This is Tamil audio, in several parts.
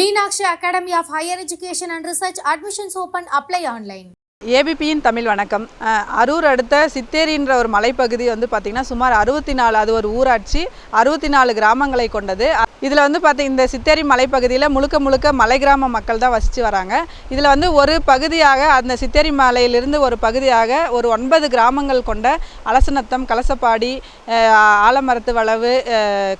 Meenakshi Academy of Higher Education and Research admissions open, apply online. ஏபிபியின் Tamil வணக்கம் அரூர் அடுத்த சித்தேரின்ற ஒரு மலைப்பகுதி வந்து பார்த்திங்கன்னா சுமார் அறுபத்தி நாலு அது ஒரு ஊராட்சி அறுபத்தி நாலு கிராமங்களை கொண்டது இதில் வந்து பார்த்திங்க இந்த சித்தேரி மலைப்பகுதியில் முழுக்க முழுக்க மலை கிராம மக்கள் தான் வசித்து வராங்க இதில் வந்து ஒரு பகுதியாக அந்த சித்தேரி மலையிலிருந்து ஒரு பகுதியாக ஒரு ஒன்பது கிராமங்கள் கொண்ட அலசநத்தம் கலசப்பாடி ஆலமரத்து வளவு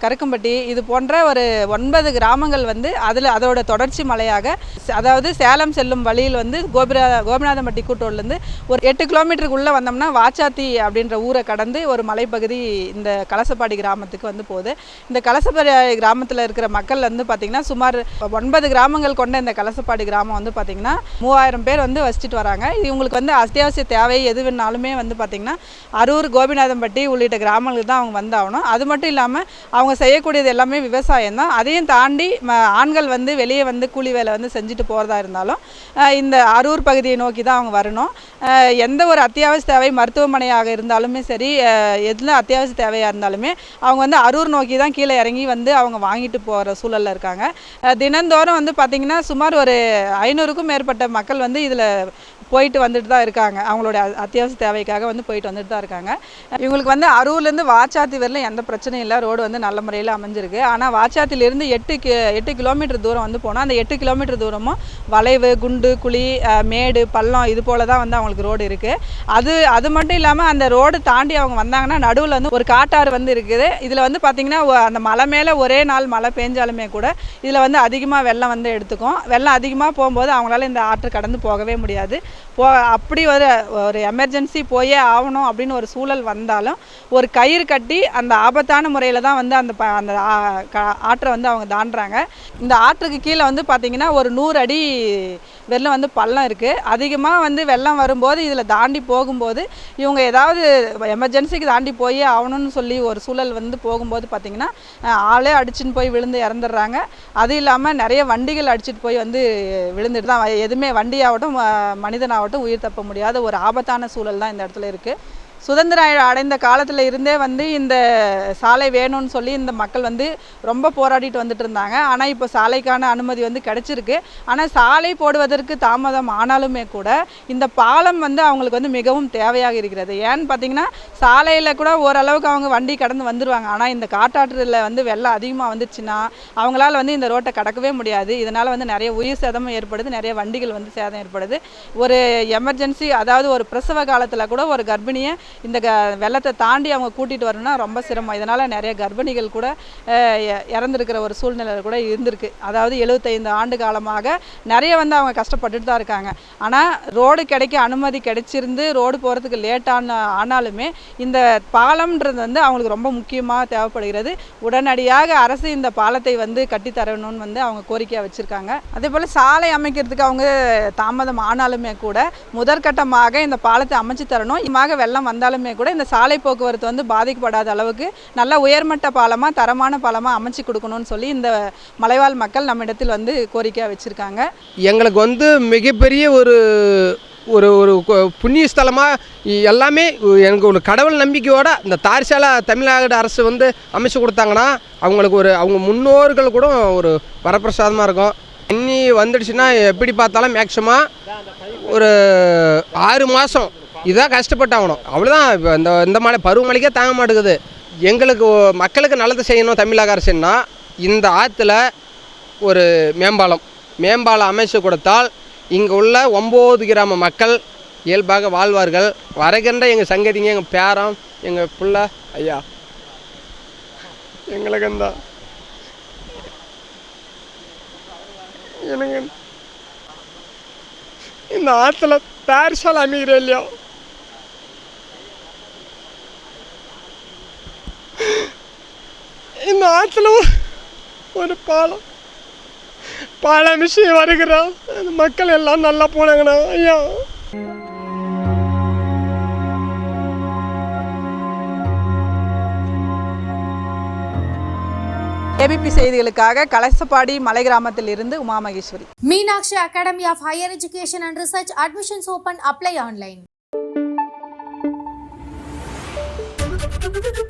கருக்கம்பட்டி இது போன்ற ஒரு ஒன்பது கிராமங்கள் வந்து அதில் அதோட தொடர்ச்சி மலையாக அதாவது சேலம் செல்லும் வழியில் வந்து கோபிரா கோபிநாதம்பட்டி இருந்து ஒரு எட்டு கிலோமீட்டருக்குள்ளே வந்தோம்னா வாச்சாத்தி அப்படின்ற ஊரை கடந்து ஒரு மலைப்பகுதி இந்த கலசப்பாடி கிராமத்துக்கு வந்து போகுது இந்த கலசப்பாடி கிராமத்தில் இருக்கிற மக்கள் வந்து பார்த்திங்கன்னா சுமார் ஒன்பது கிராமங்கள் கொண்ட இந்த கலசப்பாடி கிராமம் வந்து பார்த்திங்கன்னா மூவாயிரம் பேர் வந்து வசிச்சுட்டு வராங்க இவங்களுக்கு வந்து அத்தியாவசிய தேவை எது வேணாலுமே வந்து பார்த்திங்கன்னா அரூர் கோபிநாதம்பட்டி உள்ளிட்ட கிராமங்களுக்கு தான் அவங்க வந்தாகணும் அது மட்டும் இல்லாமல் அவங்க செய்யக்கூடியது எல்லாமே விவசாயம் தான் அதையும் தாண்டி ஆண்கள் வந்து வெளியே வந்து கூலி வேலை வந்து செஞ்சுட்டு போகிறதா இருந்தாலும் இந்த அரூர் பகுதியை நோக்கி தான் அவங்க வரணும் எந்த ஒரு அத்தியாவசிய தேவை மருத்துவமனையாக இருந்தாலுமே சரி எதில் அத்தியாவசிய தேவையாக இருந்தாலுமே அவங்க வந்து அரூர் நோக்கி தான் கீழே இறங்கி வந்து அவங்க வாங்கிட்டு போகிற சூழலில் இருக்காங்க தினந்தோறும் வந்து பார்த்திங்கன்னா சுமார் ஒரு ஐநூறுக்கும் மேற்பட்ட மக்கள் வந்து இதில் போயிட்டு வந்துட்டு தான் இருக்காங்க அவங்களுடைய அத்தியாவசிய தேவைக்காக வந்து போயிட்டு வந்துட்டு தான் இருக்காங்க இவங்களுக்கு வந்து அரூர்லேருந்து வாச்சாத்தி வரல எந்த பிரச்சனையும் இல்லை ரோடு வந்து நல்ல முறையில் அமைஞ்சிருக்கு ஆனால் வாச்சாத்திலேருந்து எட்டு கி எட்டு கிலோமீட்டர் தூரம் வந்து போனால் அந்த எட்டு கிலோமீட்டர் தூரமும் வளைவு குண்டு குழி மேடு பள்ளம் இது போல் தான் வந்து அவங்களுக்கு ரோடு இருக்குது அது அது மட்டும் இல்லாமல் அந்த ரோடு தாண்டி அவங்க வந்தாங்கன்னா நடுவில் வந்து ஒரு காட்டாறு வந்து இருக்குது இதில் வந்து பார்த்திங்கன்னா அந்த மலை மேலே ஒரே நாள் மழை பெஞ்சாலுமே கூட இதில் வந்து அதிகமாக வெள்ளம் வந்து எடுத்துக்கும் வெள்ளம் அதிகமாக போகும்போது அவங்களால இந்த ஆற்று கடந்து போகவே முடியாது போ அப்படி ஒரு ஒரு எமர்ஜென்சி போயே ஆகணும் அப்படின்னு ஒரு சூழல் வந்தாலும் ஒரு கயிறு கட்டி அந்த ஆபத்தான முறையில் தான் வந்து அந்த ப அந்த ஆற்றை வந்து அவங்க தாண்டுறாங்க இந்த ஆற்றுக்கு கீழே வந்து பார்த்திங்கன்னா ஒரு நூறு அடி வெளில வந்து பள்ளம் இருக்குது அதிகமாக வந்து வெள்ளம் வரும்போது இதில் தாண்டி போகும்போது இவங்க ஏதாவது எமர்ஜென்சிக்கு தாண்டி போய் ஆகணும்னு சொல்லி ஒரு சூழல் வந்து போகும்போது பார்த்திங்கன்னா ஆளே அடிச்சுன்னு போய் விழுந்து இறந்துடுறாங்க அது இல்லாமல் நிறைய வண்டிகள் அடிச்சுட்டு போய் வந்து விழுந்துட்டு தான் எதுவுமே வண்டியாகட்டும் மனிதனாகட்டும் உயிர் தப்ப முடியாத ஒரு ஆபத்தான சூழல் தான் இந்த இடத்துல இருக்குது சுதந்திரம் அடைந்த காலத்தில் இருந்தே வந்து இந்த சாலை வேணும்னு சொல்லி இந்த மக்கள் வந்து ரொம்ப போராடிட்டு வந்துட்டு இருந்தாங்க ஆனால் இப்போ சாலைக்கான அனுமதி வந்து கிடச்சிருக்கு ஆனால் சாலை போடுவதற்கு தாமதம் ஆனாலுமே கூட இந்த பாலம் வந்து அவங்களுக்கு வந்து மிகவும் தேவையாக இருக்கிறது ஏன்னு பார்த்தீங்கன்னா சாலையில் கூட ஓரளவுக்கு அவங்க வண்டி கடந்து வந்துடுவாங்க ஆனால் இந்த காட்டாற்றில் வந்து வெள்ளம் அதிகமாக வந்துச்சுன்னா அவங்களால வந்து இந்த ரோட்டை கடக்கவே முடியாது இதனால் வந்து நிறைய உயிர் சேதமும் ஏற்படுது நிறைய வண்டிகள் வந்து சேதம் ஏற்படுது ஒரு எமர்ஜென்சி அதாவது ஒரு பிரசவ காலத்தில் கூட ஒரு கர்ப்பிணியை இந்த க வெள்ளத்தை தாண்டி அவங்க கூட்டிகிட்டு வரணும்னா ரொம்ப சிரமம் இதனால் நிறைய கர்ப்பிணிகள் கூட இறந்துருக்கிற ஒரு சூழ்நிலை கூட இருந்திருக்கு அதாவது எழுபத்தைந்து ஆண்டு காலமாக நிறைய வந்து அவங்க கஷ்டப்பட்டுட்டு தான் இருக்காங்க ஆனால் ரோடு கிடைக்க அனுமதி கிடைச்சிருந்து ரோடு போகிறதுக்கு லேட்டான ஆனாலுமே இந்த பாலம்ன்றது வந்து அவங்களுக்கு ரொம்ப முக்கியமாக தேவைப்படுகிறது உடனடியாக அரசு இந்த பாலத்தை வந்து கட்டித்தரணும்னு வந்து அவங்க கோரிக்கையாக வச்சுருக்காங்க அதே போல் சாலை அமைக்கிறதுக்கு அவங்க தாமதம் ஆனாலுமே கூட முதற்கட்டமாக இந்த பாலத்தை அமைச்சு தரணும் இம்மாக வெள்ளம் வந்து இருந்தாலுமே கூட இந்த சாலை போக்குவரத்து வந்து பாதிக்கப்படாத அளவுக்கு நல்ல உயர்மட்ட பாலமாக தரமான பாலமாக அமைச்சு கொடுக்கணும்னு சொல்லி இந்த மலைவாழ் மக்கள் நம்ம இடத்தில் வந்து கோரிக்கையாக வச்சுருக்காங்க எங்களுக்கு வந்து மிகப்பெரிய ஒரு ஒரு ஒரு புண்ணிய ஸ்தலமாக எல்லாமே எனக்கு ஒரு கடவுள் நம்பிக்கையோடு இந்த தார்சாலா தமிழ்நாடு அரசு வந்து அமைச்சு கொடுத்தாங்கன்னா அவங்களுக்கு ஒரு அவங்க முன்னோர்கள் கூட ஒரு வரப்பிரசாதமாக இருக்கும் தண்ணி வந்துடுச்சுன்னா எப்படி பார்த்தாலும் மேக்சிமம் ஒரு ஆறு மாதம் இதுதான் கஷ்டப்பட்டாகணும் அவ்வளோதான் இந்த இந்த மாதிரி பருவமழைக்கே தாங்க மாட்டேங்குது எங்களுக்கு மக்களுக்கு நல்லது செய்யணும் தமிழக அரசுன்னா இந்த ஆற்றுல ஒரு மேம்பாலம் மேம்பாலம் அமைச்சு கொடுத்தால் இங்கே உள்ள ஒம்பது கிராம மக்கள் இயல்பாக வாழ்வார்கள் வரைகின்ற எங்கள் சங்கதிங்க எங்கள் பேரம் எங்கள் பிள்ளை ஐயா எங்களுக்கு இந்த எனக்கு இந்த ஆற்றுல பேர்சால் அமைகிறேன் இல்லையா ஆற்றுல ஒரு பாலம் பாலம் விஷயம் வருகிறான் மக்கள் எல்லாம் நல்லா போனாங்கண்ணா ஐயா ஏபிபி செய்திகளுக்காக கலசப்பாடி மலை கிராமத்தில் இருந்து Uma Maheswari Meenakshi academy of higher education and research admissions open apply online